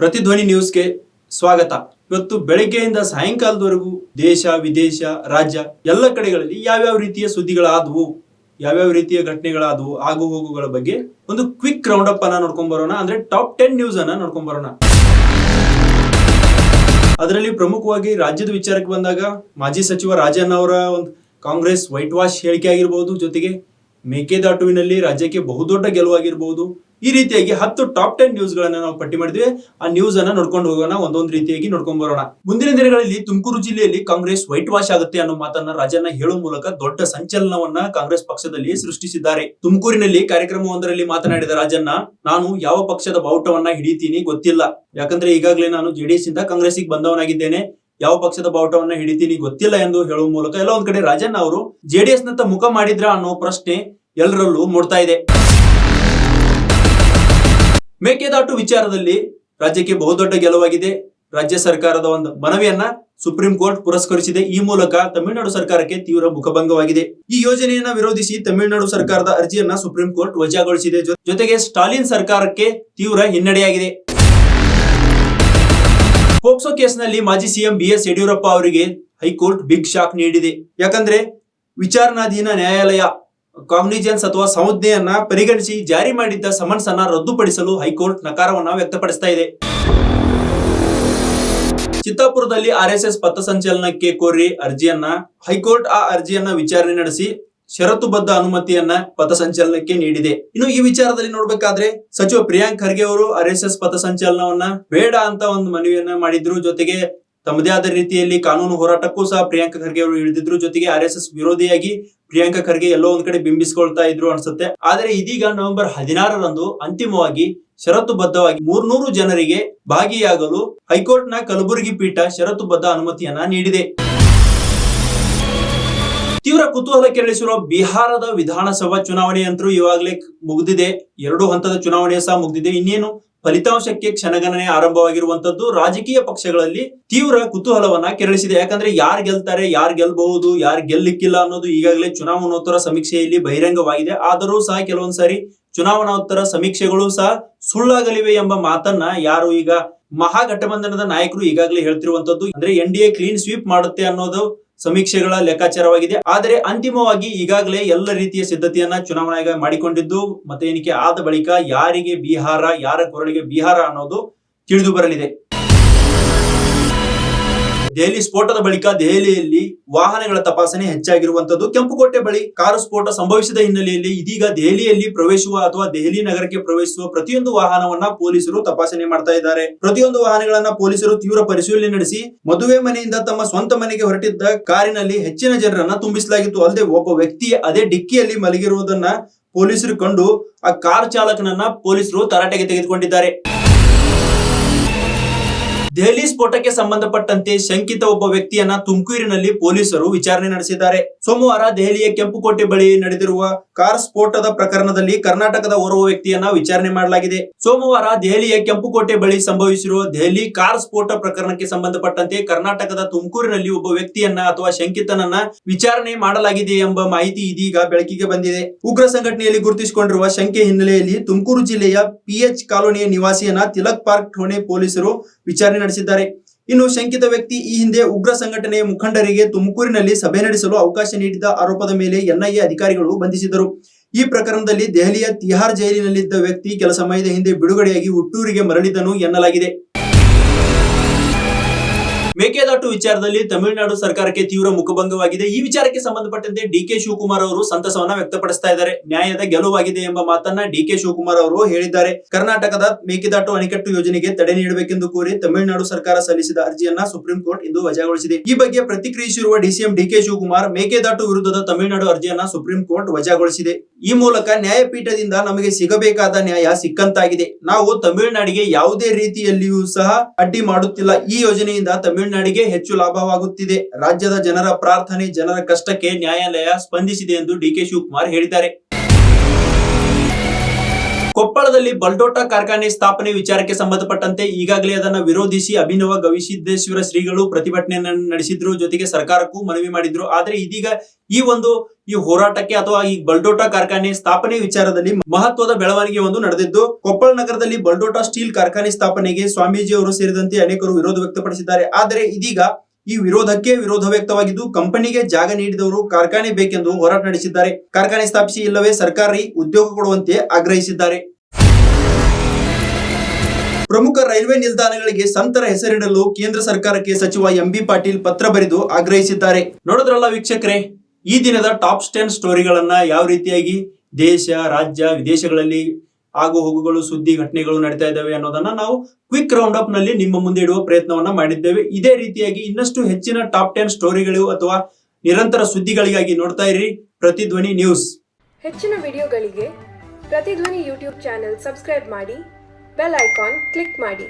ಪ್ರತಿಧ್ವನಿ ನ್ಯೂಸ್ಗೆ ಸ್ವಾಗತ. ಇವತ್ತು ಬೆಳಗ್ಗೆಯಿಂದ ಸಾಯಂಕಾಲದವರೆಗೂ ದೇಶ, ವಿದೇಶ, ರಾಜ್ಯ ಎಲ್ಲ ಕಡೆಗಳಲ್ಲಿ ಯಾವ್ಯಾವ ರೀತಿಯ ಸುದ್ದಿಗಳಾದವು, ಯಾವ್ಯಾವ ರೀತಿಯ ಘಟನೆಗಳಾದವು, ಆಗು ಹೋಗುಗಳ ಬಗ್ಗೆ ಒಂದು ಕ್ವಿಕ್ ರೌಂಡ್ ಅಪ್ ಅನ್ನ ನೋಡ್ಕೊಂಡ್ ಬರೋಣ. ಅಂದ್ರೆ ಟಾಪ್ ಟೆನ್ ನ್ಯೂಸ್ ಅನ್ನ ನೋಡ್ಕೊಂಡ್ ಬರೋಣ. ಅದರಲ್ಲಿ ಪ್ರಮುಖವಾಗಿ ರಾಜ್ಯದ ವಿಚಾರಕ್ಕೆ ಬಂದಾಗ ಮಾಜಿ ಸಚಿವ ರಾಜನ್ ಅವರ ಒಂದು ಕಾಂಗ್ರೆಸ್ ವೈಟ್ ವಾಶ್ ಹೇಳಿಕೆ ಆಗಿರಬಹುದು ಜೊತೆಗೆ ಮೇಕೆದಾಟುವಿನಲ್ಲಿ ರಾಜ್ಯಕ್ಕೆ ಬಹುದೊಡ್ಡ ಗೆಲುವಾಗಿರಬಹುದು ಈ ರೀತಿಯಾಗಿ ಹತ್ತು ಟಾಪ್ ಟೆನ್ ನ್ಯೂಸ್ ಗಳನ್ನ ನಾವು ಪಟ್ಟಿ ಮಾಡಿದ್ವಿ. ಆ ನ್ಯೂಸ್ ಅನ್ನ ನೋಡ್ಕೊಂಡು ಹೋಗೋಣ, ಒಂದೊಂದು ರೀತಿಯಾಗಿ ನೋಡ್ಕೊಂಡ್ ಬರೋಣ. ಮುಂದಿನ ದಿನಗಳಲ್ಲಿ ತುಮಕೂರು ಜಿಲ್ಲೆಯಲ್ಲಿ ಕಾಂಗ್ರೆಸ್ ವೈಟ್ ವಾಶ್ ಆಗುತ್ತೆ ಅನ್ನೋ ಮಾತನ್ನ ರಾಜಣ್ಣ ಹೇಳುವ ಮೂಲಕ ದೊಡ್ಡ ಸಂಚಲನವನ್ನ ಕಾಂಗ್ರೆಸ್ ಪಕ್ಷದಲ್ಲಿ ಸೃಷ್ಟಿಸಿದ್ದಾರೆ. ತುಮಕೂರಿನಲ್ಲಿ ಕಾರ್ಯಕ್ರಮವೊಂದರಲ್ಲಿ ಮಾತನಾಡಿದ ರಾಜಣ್ಣ, ನಾನು ಯಾವ ಪಕ್ಷದ ಬಾವುಟವನ್ನ ಹಿಡಿತೀನಿ ಗೊತ್ತಿಲ್ಲ. ಯಾಕಂದ್ರೆ ಈಗಾಗಲೇ ನಾನು ಜೆಡಿಎಸ್ ಇಂದ ಕಾಂಗ್ರೆಸ್ಗೆ ಬಂದವನಾಗಿದ್ದೇನೆ. ಯಾವ ಪಕ್ಷದ ಬಾವುಟವನ್ನ ಹಿಡಿತೀನಿ ಗೊತ್ತಿಲ್ಲ ಎಂದು ಹೇಳುವ ಮೂಲಕ ಎಲ್ಲ ಒಂದ್ ಕಡೆ ರಾಜಣ್ಣ ಅವರು ಜೆಡಿಎಸ್ ನತ್ತ ಮುಖ ಮಾಡಿದ್ರ ಅನ್ನೋ ಪ್ರಶ್ನೆ ಎಲ್ಲರಲ್ಲೂ ಮೂಡ್ತಾ ಇದೆ. ಮೇಕೆದಾಟು ವಿಚಾರದಲ್ಲಿ ರಾಜ್ಯಕ್ಕೆ ಬಹುದೊಡ್ಡ ಗೆಲುವಾಗಿದೆ. ರಾಜ್ಯ ಸರ್ಕಾರದ ಒಂದು ಮನವಿಯನ್ನ ಸುಪ್ರೀಂ ಕೋರ್ಟ್ ಪುರಸ್ಕರಿಸಿದೆ. ಈ ಮೂಲಕ ತಮಿಳುನಾಡು ಸರ್ಕಾರಕ್ಕೆ ತೀವ್ರ ಮುಖಭಂಗವಾಗಿದೆ. ಈ ಯೋಜನೆಯನ್ನ ವಿರೋಧಿಸಿ ತಮಿಳುನಾಡು ಸರ್ಕಾರದ ಅರ್ಜಿಯನ್ನ ಸುಪ್ರೀಂ ಕೋರ್ಟ್ ವಜಾಗೊಳಿಸಿದೆ. ಜೊತೆಗೆ ಸ್ಟಾಲಿನ್ ಸರ್ಕಾರಕ್ಕೆ ತೀವ್ರ ಹಿನ್ನಡೆಯಾಗಿದೆ. ಪೋಕ್ಸೋ ಕೇಸ್ನಲ್ಲಿ ಮಾಜಿ ಸಿಎಂ ಬಿ ಎಸ್ ಯಡಿಯೂರಪ್ಪ ಅವರಿಗೆ ಹೈಕೋರ್ಟ್ ಬಿಗ್ ಶಾಕ್ ನೀಡಿದೆ. ಯಾಕಂದ್ರೆ ವಿಚಾರಣಾಧೀನ ನ್ಯಾಯಾಲಯ ಕಾಗ್ನಿಜೆನ್ಸ್ ಅಥವಾ ಸಂಜ್ಞೆಯನ್ನ ಪರಿಗಣಿಸಿ ಜಾರಿ ಮಾಡಿದ್ದ ಸಮನ್ಸ್ ಅನ್ನ ರದ್ದುಪಡಿಸಲು ಹೈಕೋರ್ಟ್ ನಕಾರವನ್ನ ವ್ಯಕ್ತಪಡಿಸ್ತಾ ಇದೆ. ಚಿತ್ತಾಪುರದಲ್ಲಿ ಆರ್ಎಸ್ಎಸ್ ಪಥಸಂಚಲನಕ್ಕೆ ಕೋರಿ ಅರ್ಜಿಯನ್ನ, ಹೈಕೋರ್ಟ್ ಆ ಅರ್ಜಿಯನ್ನ ವಿಚಾರಣೆ ನಡೆಸಿ ಷರತ್ತುಬದ್ಧ ಅನುಮತಿಯನ್ನ ಪಥಸಂಚಲನಕ್ಕೆ ನೀಡಿದೆ. ಇನ್ನು ಈ ವಿಚಾರದಲ್ಲಿ ನೋಡ್ಬೇಕಾದ್ರೆ ಸಚಿವ ಪ್ರಿಯಾಂಕ್ ಖರ್ಗೆ ಅವರು ಆರ್ಎಸ್ಎಸ್ ಪಥಸಂಚಲನವನ್ನ ಬೇಡ ಅಂತ ಒಂದು ಮನವಿಯನ್ನ ಮಾಡಿದ್ರು. ಜೊತೆಗೆ ತಮ್ಮದೇ ಆದ ರೀತಿಯಲ್ಲಿ ಕಾನೂನು ಹೋರಾಟಕ್ಕೂ ಸಹ ಪ್ರಿಯಾಂಕ ಖರ್ಗೆ ಅವರು ಇಳಿದಿದ್ರು. ಜೊತೆಗೆ ಆರ್ ಎಸ್ ವಿರೋಧಿಯಾಗಿ ಪ್ರಿಯಾಂಕ ಖರ್ಗೆ ಎಲ್ಲೋ ಒಂದ್ ಕಡೆ ಬಿಂಬಿಸಿಕೊಳ್ತಾ ಇದ್ರು ಅನ್ಸುತ್ತೆ. ಆದರೆ ಇದೀಗ ನವೆಂಬರ್ ಹದಿನಾರರಂದು ಅಂತಿಮವಾಗಿ ಷರತ್ತುಬದ್ಧವಾಗಿ ಮೂರ್ನೂರು ಜನರಿಗೆ ಭಾಗಿಯಾಗಲು ಹೈಕೋರ್ಟ್ನ ಕಲಬುರಗಿ ಪೀಠ ಷರತ್ತುಬದ್ಧ ಅನುಮತಿಯನ್ನ ನೀಡಿದೆ. ತೀವ್ರ ಕುತೂಹಲ ಕೆರಳಿಸಿರುವ ಬಿಹಾರದ ವಿಧಾನಸಭಾ ಚುನಾವಣೆ ಅಂತರೂ ಇವಾಗಲೇ ಮುಗಿದಿದೆ. ಎರಡು ಹಂತದ ಚುನಾವಣೆ ಸಹ ಮುಗಿದಿದೆ. ಇನ್ನೇನು ಫಲಿತಾಂಶಕ್ಕೆ ಕ್ಷಣಗಣನೆ ಆರಂಭವಾಗಿರುವಂತದ್ದು ರಾಜಕೀಯ ಪಕ್ಷಗಳಲ್ಲಿ ತೀವ್ರ ಕುತೂಹಲವನ್ನ ಕೆರಳಿಸಿದೆ. ಯಾಕಂದ್ರೆ ಯಾರು ಗೆಲ್ತಾರೆ, ಯಾರು ಗೆಲ್ಬಹುದು, ಯಾರು ಗೆಲ್ಲಿಕ್ಕಿಲ್ಲ ಅನ್ನೋದು ಈಗಾಗಲೇ ಚುನಾವಣೋತ್ತರ ಸಮೀಕ್ಷೆಯಲ್ಲಿ ಬಹಿರಂಗವಾಗಿದೆ. ಆದರೂ ಸಹ ಕೆಲವೊಂದ್ಸಾರಿ ಚುನಾವಣೋತ್ತರ ಸಮೀಕ್ಷೆಗಳು ಸಹ ಸುಳ್ಳಾಗಲಿವೆ ಎಂಬ ಮಾತನ್ನ ಯಾರು ಈಗ ಮಹಾಗಠಬಂಧನದ ನಾಯಕರು ಈಗಾಗಲೇ ಹೇಳ್ತಿರುವಂತದ್ದು ಅಂದ್ರೆ N D A clean sweep ಮಾಡುತ್ತೆ ಅನ್ನೋದು ಸಮೀಕ್ಷೆಗಳ ಲೆಕ್ಕಾಚಾರವಾಗಿದೆ. ಆದರೆ ಅಂತಿಮವಾಗಿ ಈಗಾಗಲೇ ಎಲ್ಲ ರೀತಿಯ ಸಿದ್ಧತೆಯನ್ನ ಚುನಾವಣಾ ಆಯೋಗ ಮಾಡಿಕೊಂಡಿದ್ದು ಮತ ಎಣಿಕೆ ಆದ ಬಳಿಕ ಯಾರಿಗೆ ಬಿಹಾರ, ಯಾರ ಕೊರಳಿಗೆ ಬಿಹಾರ ಅನ್ನೋದು ತಿಳಿದು ಬರಲಿದೆ. ದೆಹಲಿ ಸ್ಫೋಟದ ಬಳಿಕ ದೆಹಲಿಯಲ್ಲಿ ವಾಹನಗಳ ತಪಾಸಣೆ ಹೆಚ್ಚಾಗಿರುವಂತದ್ದು. ಕೆಂಪುಕೋಟೆ ಬಳಿ ಕಾರು ಸ್ಫೋಟ ಸಂಭವಿಸಿದ ಹಿನ್ನೆಲೆಯಲ್ಲಿ ಇದೀಗ ದೆಹಲಿಯಲ್ಲಿ ಪ್ರವೇಶಿಸುವ ಅಥವಾ ದೆಹಲಿ ನಗರಕ್ಕೆ ಪ್ರವೇಶಿಸುವ ಪ್ರತಿಯೊಂದು ವಾಹನವನ್ನ ಪೊಲೀಸರು ತಪಾಸಣೆ ಮಾಡ್ತಾ ಇದ್ದಾರೆ. ಪ್ರತಿಯೊಂದು ವಾಹನಗಳನ್ನ ಪೊಲೀಸರು ತೀವ್ರ ಪರಿಶೀಲನೆ ನಡೆಸಿ, ಮದುವೆ ಮನೆಯಿಂದ ತಮ್ಮ ಸ್ವಂತ ಮನೆಗೆ ಹೊರಟಿದ್ದ ಕಾರಿನಲ್ಲಿ ಹೆಚ್ಚಿನ ಜನರನ್ನ ತುಂಬಿಸಲಾಗಿತ್ತು. ಅಲ್ಲದೆ ಒಬ್ಬ ವ್ಯಕ್ತಿ ಅದೇ ಡಿಕ್ಕಿಯಲ್ಲಿ ಮಲಗಿರುವುದನ್ನ ಪೊಲೀಸರು ಕಂಡು ಆ ಕಾರ್ ಚಾಲಕನನ್ನ ಪೊಲೀಸರು ತರಾಟೆಗೆ ತೆಗೆದುಕೊಂಡಿದ್ದಾರೆ. ದೆಹಲಿ ಸ್ಫೋಟಕ್ಕೆ ಸಂಬಂಧಪಟ್ಟಂತೆ ಶಂಕಿತ ಒಬ್ಬ ವ್ಯಕ್ತಿಯನ್ನ ತುಮಕೂರಿನಲ್ಲಿ ಪೊಲೀಸರು ವಿಚಾರಣೆ ನಡೆಸಿದ್ದಾರೆ. ಸೋಮವಾರ ದೆಹಲಿಯ ಕೆಂಪುಕೋಟೆ ಬಳಿ ನಡೆದಿರುವ ಕಾರ್ ಸ್ಫೋಟದ ಪ್ರಕರಣದಲ್ಲಿ ಕರ್ನಾಟಕದ ಓರ್ವ ವ್ಯಕ್ತಿಯನ್ನ ವಿಚಾರಣೆ ಮಾಡಲಾಗಿದೆ. ಸೋಮವಾರ ದೆಹಲಿಯ ಕೆಂಪುಕೋಟೆ ಬಳಿ ಸಂಭವಿಸಿರುವ ದೆಹಲಿ ಕಾರ್ ಸ್ಫೋಟ ಪ್ರಕರಣಕ್ಕೆ ಸಂಬಂಧಪಟ್ಟಂತೆ ಕರ್ನಾಟಕದ ತುಮಕೂರಿನಲ್ಲಿ ಒಬ್ಬ ವ್ಯಕ್ತಿಯನ್ನ ಅಥವಾ ಶಂಕಿತನನ್ನ ವಿಚಾರಣೆ ಮಾಡಲಾಗಿದೆ ಎಂಬ ಮಾಹಿತಿ ಇದೀಗ ಬೆಳಕಿಗೆ ಬಂದಿದೆ. ಉಗ್ರ ಸಂಘಟನೆಯಲ್ಲಿ ಗುರುತಿಸಿಕೊಂಡಿರುವ ಶಂಕೆ ಹಿನ್ನೆಲೆಯಲ್ಲಿ ತುಮಕೂರು ಜಿಲ್ಲೆಯ ಪಿಎಚ್ ಕಾಲೋನಿಯ ನಿವಾಸಿಯನ್ನ ತಿಲಕ್ ಪಾರ್ಕ್ ಠಾಣೆ ಪೊಲೀಸರು ವಿಚಾರಣೆ ನಡೆಸಿದ್ದಾರೆ. ಇನ್ನು ಶಂಕಿತ ವ್ಯಕ್ತಿ ಈ ಹಿಂದೆ ಉಗ್ರ ಸಂಘಟನೆಯ ಮುಖಂಡರಿಗೆ ತುಮಕೂರಿನಲ್ಲಿ ಸಭೆ ನಡೆಸಲು ಅವಕಾಶ ನೀಡಿದ ಆರೋಪದ ಮೇಲೆ ಎನ್ಐಎ ಅಧಿಕಾರಿಗಳು ಬಂಧಿಸಿದರು ಈ ಪ್ರಕರಣದಲ್ಲಿ ದೆಹಲಿಯ ತಿಹಾರ್ ಜೈಲಿನಲ್ಲಿದ್ದ ವ್ಯಕ್ತಿ ಕೆಲ ಸಮಯದ ಹಿಂದೆ ಬಿಡುಗಡೆಯಾಗಿ ಹುಟ್ಟೂರಿಗೆ ಮರಳಿದನು ಎನ್ನಲಾಗಿದೆ. ಮೇಕೆದಾಟು ವಿಚಾರದಲ್ಲಿ ತಮಿಳುನಾಡು ಸರ್ಕಾರಕ್ಕೆ ತೀವ್ರ ಮುಖಭಂಗವಾಗಿದೆ. ಈ ವಿಚಾರಕ್ಕೆ ಸಂಬಂಧಪಟ್ಟಂತೆ ಡಿ ಕೆ ಶಿವಕುಮಾರ್ ಅವರು ಸಂತಸವನ್ನ ವ್ಯಕ್ತಪಡಿಸ್ತಾ ಇದ್ದಾರೆ. ನ್ಯಾಯದ ಗೆಲುವಾಗಿದೆ ಎಂಬ ಮಾತನ್ನ ಡಿ ಕೆ ಶಿವಕುಮಾರ್ ಅವರು ಹೇಳಿದ್ದಾರೆ. ಕರ್ನಾಟಕದ ಮೇಕೆದಾಟು ಅಣೆಕಟ್ಟು ಯೋಜನೆಗೆ ತಡೆ ನೀಡಬೇಕೆಂದು ಕೋರಿ ತಮಿಳುನಾಡು ಸರ್ಕಾರ ಸಲ್ಲಿಸಿದ ಅರ್ಜಿಯನ್ನ ಸುಪ್ರೀಂ ಕೋರ್ಟ್ ಇಂದು ವಜಾಗೊಳಿಸಿದೆ. ಈ ಬಗ್ಗೆ ಪ್ರತಿಕ್ರಿಯಿಸಿರುವ DCM D K Shivakumar, Mekedatu ವಿರುದ್ಧದ ತಮಿಳುನಾಡು ಅರ್ಜಿಯನ್ನ ಸುಪ್ರೀಂ ಕೋರ್ಟ್ ವಜಾಗೊಳಿಸಿದೆ. ಈ ಮೂಲಕ ನ್ಯಾಯಪೀಠದಿಂದ ನಮಗೆ ಸಿಗಬೇಕಾದ ನ್ಯಾಯ ಸಿಕ್ಕಂತಾಗಿದೆ. ನಾವು ತಮಿಳುನಾಡಿಗೆ ಯಾವುದೇ ರೀತಿಯಲ್ಲಿಯೂ ಸಹ ಅಡ್ಡಿ ಮಾಡುತ್ತಿಲ್ಲ. ಈ ಯೋಜನೆಯಿಂದ ತಮಿಳುನಾಡಿಗೆ ಹೆಚ್ಚು ಲಾಭವಾಗುತ್ತಿದೆ. ರಾಜ್ಯದ ಜನರ ಪ್ರಾರ್ಥನೆ, ಜನರ ಕಷ್ಟಕ್ಕೆ ನ್ಯಾಯಾಲಯ ಸ್ಪಂದಿಸಿದೆ ಎಂದು ಡಿ ಕೆ ಶಿವಕುಮಾರ್ ಹೇಳಿದ್ದಾರೆ. ಕೊಪ್ಪಳದಲ್ಲಿ ಬಲ್ಡೋಟ ಕಾರ್ಖಾನೆ ಸ್ಥಾಪನೆ ವಿಚಾರಕ್ಕೆ ಸಂಬಂಧಪಟ್ಟಂತೆ ಈಗಾಗಲೇ ಅದನ್ನ ವಿರೋಧಿಸಿ ಅಭಿನವ ಗವಿಸಿದ್ದೇಶ್ವರ ಶ್ರೀಗಳು ಪ್ರತಿಭಟನೆಯನ್ನು ನಡೆಸಿದ್ರು. ಜೊತೆಗೆ ಸರ್ಕಾರಕ್ಕೂ ಮನವಿ ಮಾಡಿದ್ರು. ಆದರೆ ಇದೀಗ ಈ ಒಂದು ಈ ಹೋರಾಟಕ್ಕೆ ಅಥವಾ ಈ ಬಲ್ಡೋಟಾ ಕಾರ್ಖಾನೆ ಸ್ಥಾಪನೆ ವಿಚಾರದಲ್ಲಿ ಮಹತ್ವದ ಬೆಳವಣಿಗೆ ಒಂದು ನಡೆದಿದ್ದು, ಕೊಪ್ಪಳ ನಗರದಲ್ಲಿ ಬಲ್ಡೋಟಾ ಸ್ಟೀಲ್ ಕಾರ್ಖಾನೆ ಸ್ಥಾಪನೆಗೆ ಸ್ವಾಮೀಜಿ ಅವರು ಸೇರಿದಂತೆ ಅನೇಕರು ವಿರೋಧ ವ್ಯಕ್ತಪಡಿಸಿದ್ದಾರೆ. ಆದರೆ ಇದೀಗ ಈ ವಿರೋಧಕ್ಕೆ ವಿರೋಧ ವ್ಯಕ್ತವಾಗಿದ್ದು, ಕಂಪನಿಗೆ ಜಾಗ ನೀಡಿದವರು ಕಾರ್ಖಾನೆ ಬೇಕೆಂದು ಹೋರಾಟ ನಡೆಸಿದ್ದಾರೆ. ಕಾರ್ಖಾನೆ ಸ್ಥಾಪಿಸಿ ಇಲ್ಲವೇ ಸರ್ಕಾರಿ ಉದ್ಯೋಗ ಕೊಡುವಂತೆ ಆಗ್ರಹಿಸಿದ್ದಾರೆ. ಪ್ರಮುಖ ರೈಲ್ವೆ ನಿಲ್ದಾಣಗಳಿಗೆ ಸಂತರ ಹೆಸರಿಡಲು ಕೇಂದ್ರ ಸರ್ಕಾರಕ್ಕೆ ಸಚಿವ ಎಂಬಿ ಪಾಟೀಲ್ ಪತ್ರ ಬರೆದು ಆಗ್ರಹಿಸಿದ್ದಾರೆ. ನೋಡಿದ್ರಲ್ಲ ವೀಕ್ಷಕರೇ ಈ ದಿನದ ಟಾಪ್ ಟೆನ್ ಸ್ಟೋರಿಗಳನ್ನ ಯಾವ ರೀತಿಯಾಗಿ ದೇಶ, ರಾಜ್ಯ, ವಿದೇಶಗಳಲ್ಲಿ ಆಗು ಹೋಗುಗಳು, ಸುದ್ದಿ ಘಟನೆಗಳು ನಡೀತಾ ಇದ್ದಾವೆ ಅನ್ನೋದನ್ನ ನಾವು ಕ್ವಿಕ್ ರೌಂಡ್ ಅಪ್ನಲ್ಲಿ ನಿಮ್ಮ ಮುಂದೆ ಇಡುವ ಪ್ರಯತ್ನವನ್ನ ಮಾಡಿದ್ದೇವೆ. ಇದೇ ರೀತಿಯಾಗಿ ಇನ್ನಷ್ಟು ಹೆಚ್ಚಿನ ಟಾಪ್ ಟೆನ್ ಸ್ಟೋರಿಗಳು ಅಥವಾ ನಿರಂತರ ಸುದ್ದಿಗಳಿಗಾಗಿ ನೋಡ್ತಾ ಇರಿ. ಪ್ರತಿಧ್ವನಿ ನ್ಯೂಸ್. ಹೆಚ್ಚಿನ ವಿಡಿಯೋಗಳಿಗೆ ಪ್ರತಿಧ್ವನಿ ಯೂಟ್ಯೂಬ್ ಚಾನೆಲ್ ಸಬ್ಸ್ಕ್ರೈಬ್ ಮಾಡಿ, ಬೆಲ್ ಐಕಾನ್ ಕ್ಲಿಕ್ ಮಾಡಿ.